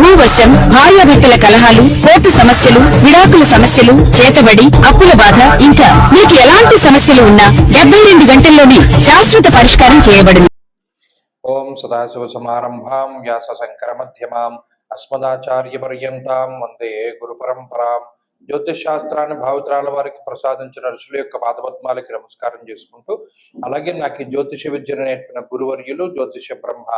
భూవశం భార్యాభర్తల కలహాలు కోర్టు సమస్యలు విడాకుల సమస్యలు చేతబడి అప్పుల బాధ ఇంకా మీకు ఎలాంటి సమస్యలు ఉన్నా డెబ్బై రెండు గంటల్లోనే శాశ్వత పరిష్కారం చేయబడింది. ఓం సదాశివసమారంభాం వ్యాస శంకర మధ్యమాం అస్మదాచార్యపర్యంతాం వందే గురు పరంపరాం. జ్యోతిష్ శాస్త్రాన్ని భావితరాల వారికి ప్రసాదించిన ఋషుల యొక్క పాదపద్మాలకి నమస్కారం చేసుకుంటూ అలాగే నాకు జ్యోతిష విద్యను నేర్పిన గురువర్యులు జ్యోతిష బ్రహ్మ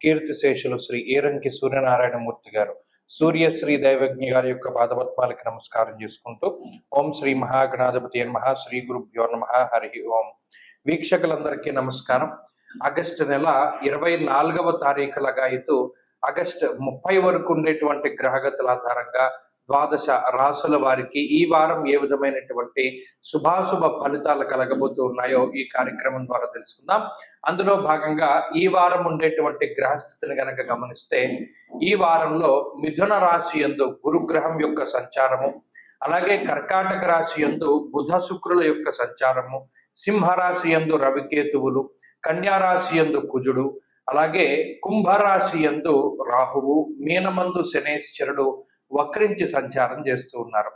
కీర్తిశేషులు శ్రీ ఏరంకి సూర్యనారాయణమూర్తి గారు సూర్యశ్రీ దైవజ్ఞ గారి యొక్క పాదపద్మాలకి నమస్కారం చేసుకుంటూ ఓం శ్రీ మహాగణాధిపతి మహా శ్రీ గురుభ్యో నమ హరి ఓం. వీక్షకులందరికీ నమస్కారం. ఆగస్టు నెల ఇరవై నాలుగవ తారీఖు లగాయతు ఆగస్టు ముప్పై వరకు ఉండేటువంటి గ్రహగతుల ఆధారంగా ద్వాదశ రాసుల వారికి ఈ వారం ఏ విధమైనటువంటి శుభాశుభ ఫలితాలు కలగబోతూ ఉన్నాయో ఈ కార్యక్రమం ద్వారా తెలుసుకుందాం. అందులో భాగంగా ఈ వారం ఉండేటువంటి గ్రహస్థితిని గనక గమనిస్తే ఈ వారంలో మిథున రాశి ఎందు గురుగ్రహం యొక్క సంచారము అలాగే కర్కాటక రాశి ఎందు బుధ శుక్రుల యొక్క సంచారము సింహరాశి ఎందు రవికేతువులు కన్యారాశి యందు కుజుడు అలాగే కుంభరాశి యందు రాహువు మీనమందు శనేశ్వరుడు వక్రించి సంచారం చేస్తూ ఉన్నారు.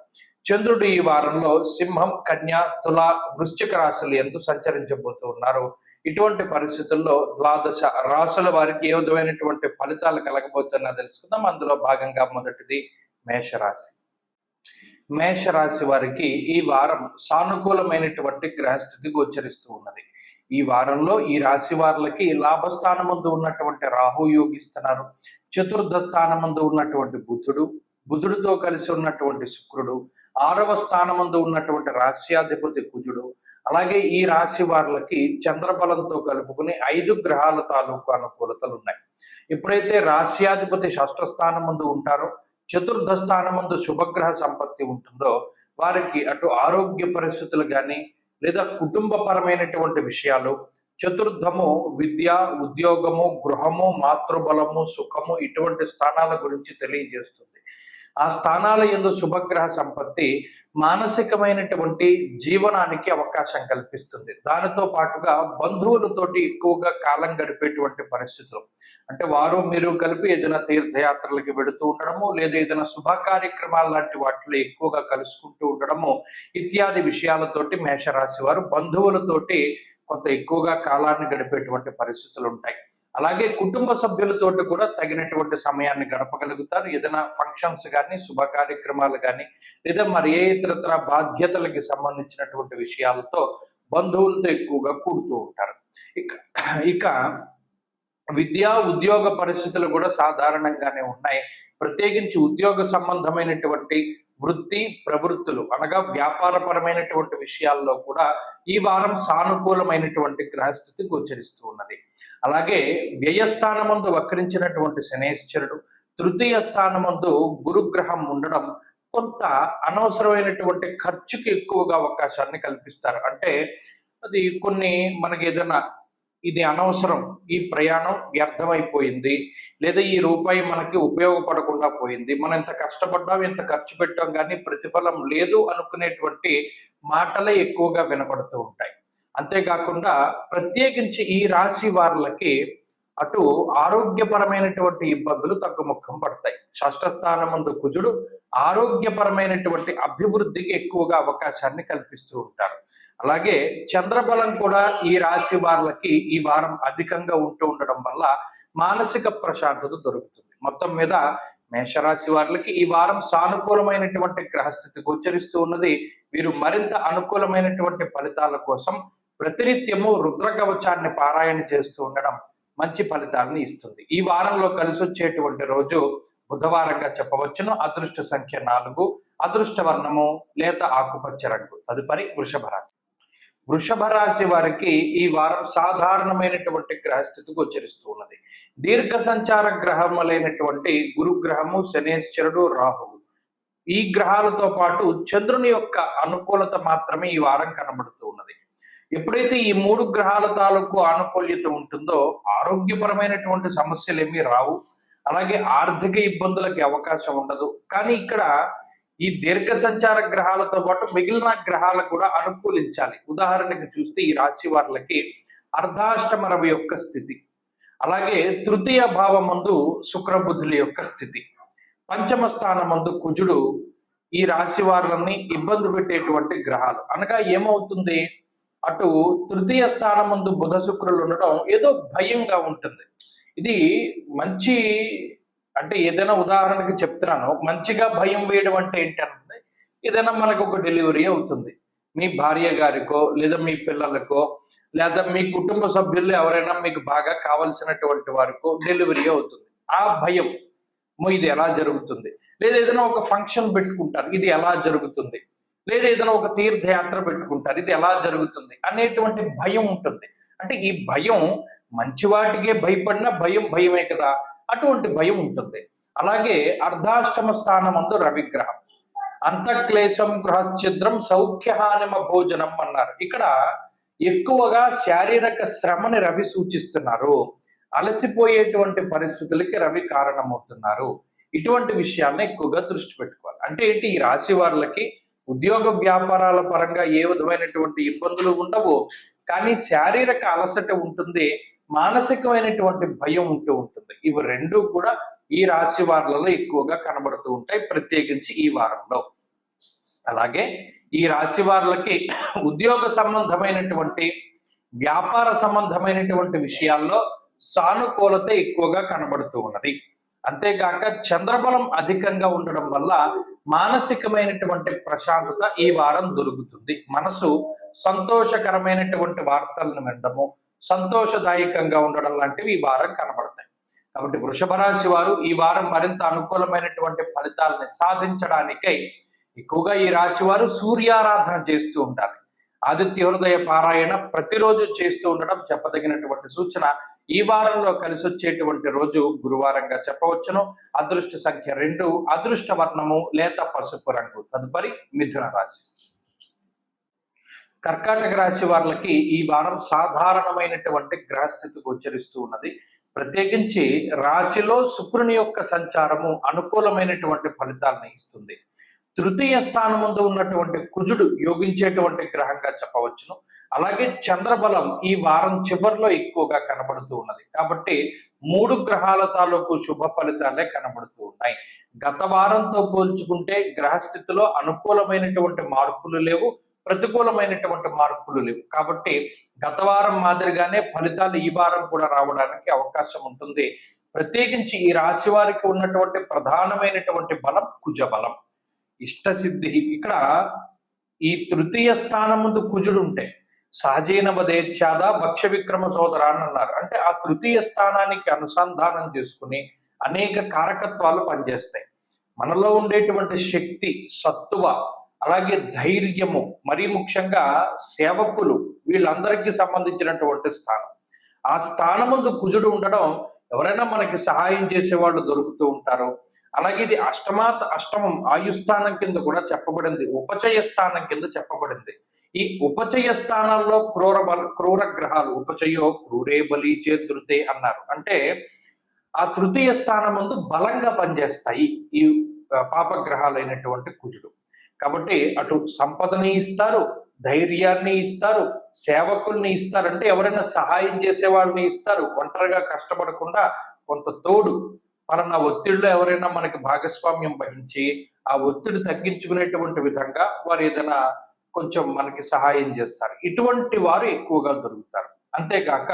చంద్రుడు ఈ వారంలో సింహం కన్య తుల వృశ్చిక రాశులు ఎందు సంచరించబోతూ ఉన్నారు. ఇటువంటి పరిస్థితుల్లో ద్వాదశ రాశుల వారికి ఏ విధమైనటువంటి ఫలితాలు కలగబోతున్నా తెలుసుకుందాం. అందులో భాగంగా మొదటిది మేషరాశి. మేషరాశి వారికి ఈ వారం సానుకూలమైనటువంటి గ్రహస్థితి గోచరిస్తూ ఉన్నది. ఈ వారంలో ఈ రాశి వారికి లాభస్థానం ముందు ఉన్నటువంటి రాహు యోగిస్తున్నారు. చతుర్థ స్థానం ముందు ఉన్నటువంటి బుధుడు బుధుడితో కలిసి ఉన్నటువంటి శుక్రుడు ఆరవ స్థానమందు ఉన్నటువంటి రాశ్యాధిపతి కుజుడు అలాగే ఈ రాశి వారులకి చంద్రబలంతో కలుపుకుని ఐదు గ్రహాల తాలూకు అనుకూలతలు ఉన్నాయి. ఎప్పుడైతే రాశ్యాధిపతి షష్ఠ స్థానం ముందు ఉంటారో చతుర్థ స్థానం ముందు శుభగ్రహ సంపత్తి ఉంటుందో వారికి అటు ఆరోగ్య పరిస్థితులు కానీ లేదా కుటుంబపరమైనటువంటి విషయాలు చతుర్థము విద్య ఉద్యోగము గృహము మాతృబలము సుఖము ఇటువంటి స్థానాల గురించి తెలియజేస్తుంది. ఆ స్థానాల ఎందు శుభగ్రహ సంపత్తి మానసికమైనటువంటి జీవనానికి అవకాశం కల్పిస్తుంది. దానితో పాటుగా బంధువులతోటి ఎక్కువగా కాలం గడిపేటువంటి పరిస్థితులు. అంటే వారు మీరు కలిపి ఏదైనా తీర్థయాత్రలకి వెడుతూ ఉండడము లేదా ఏదైనా శుభ కార్యక్రమాలు లాంటి వాటిలో ఎక్కువగా కలుసుకుంటూ ఉండడము ఇత్యాది విషయాలతోటి మేషరాశి వారు బంధువులతోటి కొంత ఎక్కువగా కాలాన్ని గడిపేటువంటి పరిస్థితులు ఉంటాయి. అలాగే కుటుంబ సభ్యులతోటి కూడా తగినటువంటి సమయాన్ని గడపగలుగుతారు. ఏదైనా ఫంక్షన్స్ కానీ శుభ కార్యక్రమాలు కానీ లేదా మరి ఏ ఇతరత్ర బాధ్యతలకి సంబంధించినటువంటి విషయాలతో బంధువులతో ఎక్కువగా కూడుతూ ఉంటారు. ఇక ఇక విద్యా ఉద్యోగ పరిస్థితులు కూడా సాధారణంగానే ఉన్నాయి. ప్రత్యేకించి ఉద్యోగ సంబంధమైనటువంటి వృత్తి ప్రవృత్తులు అనగా వ్యాపారపరమైనటువంటి విషయాల్లో కూడా ఈ వారం సానుకూలమైనటువంటి గ్రహస్థితి గోచరిస్తూ ఉన్నది. అలాగే వ్యయస్థానమందు వక్రించినటువంటి శనేశ్వరుడు తృతీయ స్థానమందు గురుగ్రహం ఉండడం కొంత అనవసరమైనటువంటి ఖర్చుకి ఎక్కువగా అవకాశాన్ని కల్పిస్తారు. అంటే అది కొన్ని మనకి ఏదైనా ఇది అనవసరం ఈ ప్రయాణం వ్యర్థమైపోయింది. లేదా ఈ రూపాయి మనకి ఉపయోగపడకుండా పోయింది. మనం ఎంత కష్టపడ్డాం ఎంత ఖర్చు పెట్టాం కానీ ప్రతిఫలం లేదు అనుకునేటువంటి మాటలే ఎక్కువగా వినపడుతూ ఉంటాయి. అంతేకాకుండా ప్రత్యేకించి ఈ రాశి వారులకి అటు ఆరోగ్యపరమైనటువంటి ఇబ్బందులు తగ్గుముఖం పడతాయి. షష్టస్థానం ముందు కుజుడు ఆరోగ్యపరమైనటువంటి అభివృద్ధికి ఎక్కువగా అవకాశాన్ని కల్పిస్తూ ఉంటారు అలాగే చంద్రబలం కూడా ఈ రాశి వారికి ఈ వారం అధికంగా ఉంటూ ఉండడం వల్ల మానసిక ప్రశాంతత దొరుకుతుంది. మొత్తం మీద మేషరాశి వారికి ఈ వారం సానుకూలమైనటువంటి గ్రహస్థితి గోచరిస్తూ ఉన్నది. వీరు మరింత అనుకూలమైనటువంటి ఫలితాల కోసం ప్రతినిత్యము రుద్ర కవచాన్ని పారాయణ చేస్తూ ఉండడం మంచి ఫలితాలను ఇస్తుంది. ఈ వారంలో కలిసి వచ్చేటువంటి రోజు బుధవారంగా చెప్పవచ్చును. అదృష్ట సంఖ్య నాలుగు అదృష్ట వర్ణము లేత ఆకుపచ్చ రంగు తదుపరి వృషభ రాశి. వృషభ రాశి వారికి ఈ వారం సాధారణమైనటువంటి గ్రహస్థితి గోచరిస్తూ ఉన్నది. దీర్ఘ సంచార గ్రహములైనటువంటి గురుగ్రహము శనేశ్వరుడు రాహువు. ఈ గ్రహాలతో పాటు చంద్రుని యొక్క అనుకూలత మాత్రమే ఈ వారం కనబడుతూ ఉన్నది. ఎప్పుడైతే ఈ మూడు గ్రహాల తాలూకు ఆనుకూల్యత ఉంటుందో ఆరోగ్యపరమైనటువంటి సమస్యలు ఏమీ రావు. అలాగే ఆర్థిక ఇబ్బందులకి అవకాశం ఉండదు. కానీ ఇక్కడ ఈ దీర్ఘ సంచార గ్రహాలతో పాటు మిగిలిన గ్రహాలు కూడా అనుకూలించాలి. ఉదాహరణకు చూస్తే ఈ రాశి వార్లకి అర్ధాష్టమ రవి యొక్క స్థితి అలాగే తృతీయ భావమందు శుక్రబుద్ధుల యొక్క స్థితి పంచమ స్థానమందు కుజుడు ఈ రాశి వారిని ఇబ్బంది పెట్టేటువంటి గ్రహాలు. అనగా ఏమవుతుంది? అటు తృతీయ స్థానమందు బుధ శుక్రులు ఉండడం ఏదో భయంగా ఉంటుంది. ఇది మంచి అంటే ఏదైనా ఉదాహరణకి చెప్తున్నాను. మంచిగా భయం వేయడం అంటే ఏంటంటే ఏదైనా మనకు ఒక డెలివరీ అవుతుంది. మీ భార్య గారికో లేదా మీ పిల్లలకో లేదా మీ కుటుంబ సభ్యుల్లో ఎవరైనా మీకు బాగా కావలసినటువంటి వారికో డెలివరీ అవుతుంది. ఆ భయం ఇది ఎలా జరుగుతుంది? లేదా ఏదైనా ఒక ఫంక్షన్ పెట్టుకుంటారు ఇది ఎలా జరుగుతుంది? లేదా ఏదైనా ఒక తీర్థయాత్ర పెట్టుకుంటారు ఇది ఎలా జరుగుతుంది? అనేటువంటి భయం ఉంటుంది. అంటే ఈ భయం మంచి వాటికే భయపడిన భయం భయమే కదా. అటువంటి భయం ఉంటుంది. అలాగే అర్ధాష్టమ స్థానమందు రవిగ్రహం. అంతఃక్లేశం గృహఛిద్రం సౌఖ్యహానిమ భోజనం అన్నారు. ఇక్కడ ఎక్కువగా శారీరక శ్రమని రవి సూచిస్తున్నారు. అలసిపోయేటువంటి పరిస్థితులకి రవి కారణమవుతున్నారు. ఇటువంటి విషయాలను ఎక్కువగా దృష్టి పెట్టుకోవాలి. అంటే ఏంటి? ఈ రాశి వాళ్ళకి ఉద్యోగ వ్యాపారాల పరంగా ఏ విధమైనటువంటి ఇబ్బందులు ఉండవు. కానీ శారీరక అలసట ఉంటుంది. మానసికమైనటువంటి భయం ఉంటూ ఉంటుంది. ఇవి రెండు కూడా ఈ రాశి వారులలో ఎక్కువగా కనబడుతూ ఉంటాయి ప్రత్యేకించి ఈ వారంలో. అలాగే ఈ రాశి వారులకి ఉద్యోగ సంబంధమైనటువంటి వ్యాపార సంబంధమైనటువంటి విషయాల్లో సానుకూలత ఎక్కువగా కనబడుతూ ఉన్నది. అంతేగాక చంద్రబలం అధికంగా ఉండడం వల్ల మానసికమైనటువంటి ప్రశాంతత ఈ వారం దొరుకుతుంది. మనసు సంతోషకరమైనటువంటి వార్తలను వినడము సంతోషదాయకంగా ఉండడం లాంటివి ఈ వారం కనబడతాయి. కాబట్టి వృషభ రాశి వారు ఈ వారం మరింత అనుకూలమైనటువంటి ఫలితాలని సాధించడానికై ఎక్కువగా ఈ రాశి వారు సూర్యారాధన చేస్తూ ఉంటారు. ఆదిత్య హృదయ పారాయణ ప్రతిరోజు చేస్తూ ఉండడం చెప్పదగినటువంటి సూచన. ఈ వారంలో కలిసి వచ్చేటువంటి రోజు గురువారంగా చెప్పవచ్చును. అదృష్ట సంఖ్య రెండు అదృష్ట వర్ణము లేత పసుపు రంగు తదుపరి మిథున రాశి. కర్కాటక రాశి వాళ్ళకి ఈ వారం సాధారణమైనటువంటి గ్రహస్థితి గోచరిస్తూ ఉన్నది. ప్రత్యేకించి రాశిలో శుక్రుని యొక్క సంచారము అనుకూలమైనటువంటి ఫలితాలను ఇస్తుంది. తృతీయ స్థానం ముందు ఉన్నటువంటి కుజుడు యోగించేటువంటి గ్రహంగా చెప్పవచ్చును. అలాగే చంద్రబలం ఈ వారం చివరిలో ఎక్కువగా కనబడుతూ ఉన్నది. కాబట్టి మూడు గ్రహాల తాలూకు శుభ ఫలితాలే కనబడుతూ ఉన్నాయి. గత వారంతో పోల్చుకుంటే గ్రహస్థితిలో అనుకూలమైనటువంటి మార్పులు లేవు. ప్రతికూలమైనటువంటి మార్పులు లేవు. కాబట్టి గత వారం మాదిరిగానే ఫలితాలు ఈ వారం కూడా రావడానికి అవకాశం ఉంటుంది. ప్రత్యేకించి ఈ రాశి వారికి ఉన్నటువంటి ప్రధానమైనటువంటి బలం కుజ బలం ఇష్టసిద్ధి. ఇక్కడ ఈ తృతీయ స్థానం ముందు కుజుడు ఉంటే సహజీన వదేచ్ఛాద భక్ష్య విక్రమ సోదర అని అన్నారు. అంటే ఆ తృతీయ స్థానానికి అనుసంధానం చేసుకుని అనేక కారకత్వాలు పనిచేస్తాయి. మనలో ఉండేటువంటి శక్తి సత్తువ అలాగే ధైర్యము మరీ ముఖ్యంగా సేవకులు వీళ్ళందరికీ సంబంధించినటువంటి స్థానం. ఆ స్థానం ముందు కుజుడు ఉండడం ఎవరైనా మనకి సహాయం చేసే వాళ్ళు దొరుకుతూ ఉంటారు. అలాగే ఇది అష్టమాత్ అష్టమం ఆయుస్థానం కింద కూడా చెప్పబడింది. ఉపచయ స్థానం కింద చెప్పబడింది. ఈ ఉపచయ స్థానాల్లో క్రూర బల క్రూర గ్రహాలు ఉపచయో క్రూరే బలి చేదృతే అన్నారు. అంటే ఆ తృతీయ స్థానం ముందు బలంగా పనిచేస్తాయి ఈ ఆ, పాపగ్రహాలైనటువంటి కుజుడు. కాబట్టి అటు సంపదని ఇస్తారు ధైర్యాన్ని ఇస్తారు సేవకుల్ని ఇస్తారు. అంటే ఎవరైనా సహాయం చేసే వాళ్ళని ఇస్తారు. ఒంటరిగా కష్టపడకుండా కొంత తోడు. పలానా ఒత్తిడిలో ఎవరైనా మనకి భాగస్వామ్యం వహించి ఆ ఒత్తిడి తగ్గించుకునేటువంటి విధంగా వారు ఏదైనా కొంచెం మనకి సహాయం చేస్తారు. ఇటువంటి వారు ఎక్కువగా దొరుకుతారు. అంతేకాక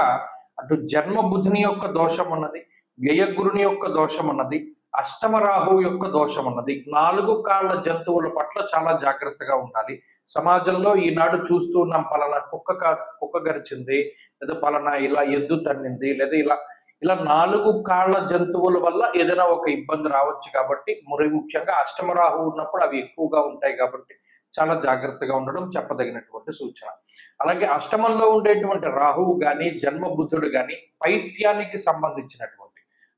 అటు జన్మ యొక్క దోషం ఉన్నది వ్యయగురుని యొక్క దోషం ఉన్నది అష్టమ రాహువు యొక్క దోషం ఉన్నది. నాలుగు కాళ్ళ జంతువుల పట్ల చాలా జాగ్రత్తగా ఉండాలి. సమాజంలో ఈనాడు చూస్తూ ఉన్నాం పలానా కుక్క కా- కుక్క గరిచింది లేదా పలానా ఇలా ఎద్దు తన్నింది లేదా ఇలా ఇలా నాలుగు కాళ్ళ జంతువుల వల్ల ఏదైనా ఒక ఇబ్బంది రావచ్చు కాబట్టి మరి ముఖ్యంగా అష్టమరాహు ఉన్నప్పుడు అవి ఎక్కువగా ఉంటాయి కాబట్టి చాలా జాగ్రత్తగా ఉండడం చెప్పదగినటువంటి సూచన. అలాగే అష్టమంలో ఉండేటువంటి రాహువు కానీ జన్మ బుద్ధుడు పైత్యానికి సంబంధించినటువంటి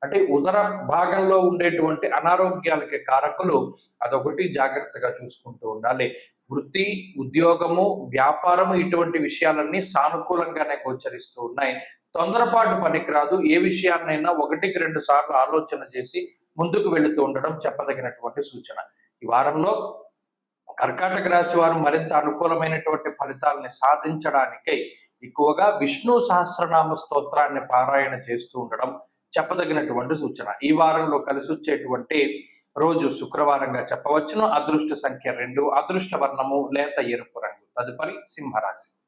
అంటే ఉదర భాగంలో ఉండేటువంటి అనారోగ్యాలకి కారకులు అదొకటి జాగ్రత్తగా చూసుకుంటూ ఉండాలి. వృత్తి ఉద్యోగము వ్యాపారము ఇటువంటి విషయాలన్నీ సానుకూలంగానే గోచరిస్తూ ఉన్నాయి. తొందరపాటు పనికిరాదు. ఏ విషయాన్నైనా ఒకటికి రెండు సార్లు ఆలోచన చేసి ముందుకు వెళుతూ ఉండడం చెప్పదగినటువంటి సూచన. ఈ వారంలో కర్కాటక రాశి వారు మరింత అనుకూలమైనటువంటి ఫలితాలని సాధించడానికై ఎక్కువగా విష్ణు సహస్రనామ స్తోత్రాన్ని పారాయణ చేస్తూ ఉండడం చెప్పదగినటువంటి సూచన. ఈ వారంలో కలిసి వచ్చేటువంటి రోజు శుక్రవారంగా చెప్పవచ్చును. అదృష్ట సంఖ్య రెండు అదృష్ట వర్ణము లేత ఎరుపు రంగు. తదుపరి సింహరాశి.